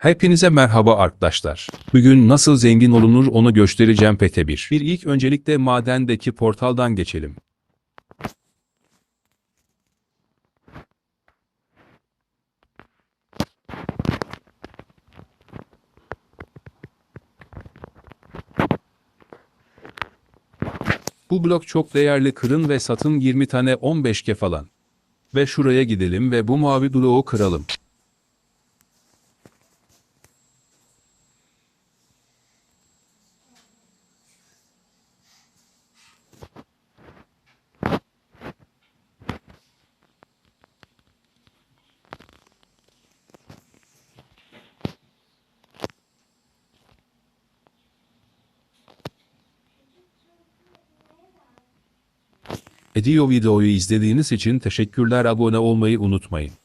Hepinize merhaba arkadaşlar. Bugün nasıl zengin olunur onu göstereceğim PT1. Bir ilk öncelikle madendeki portaldan geçelim. Bu blok çok değerli kırın ve satın 20 tane 15 falan. Ve şuraya gidelim ve bu mavi bloğu kıralım. Ediyor videoyu izlediğiniz için teşekkürler abone olmayı unutmayın.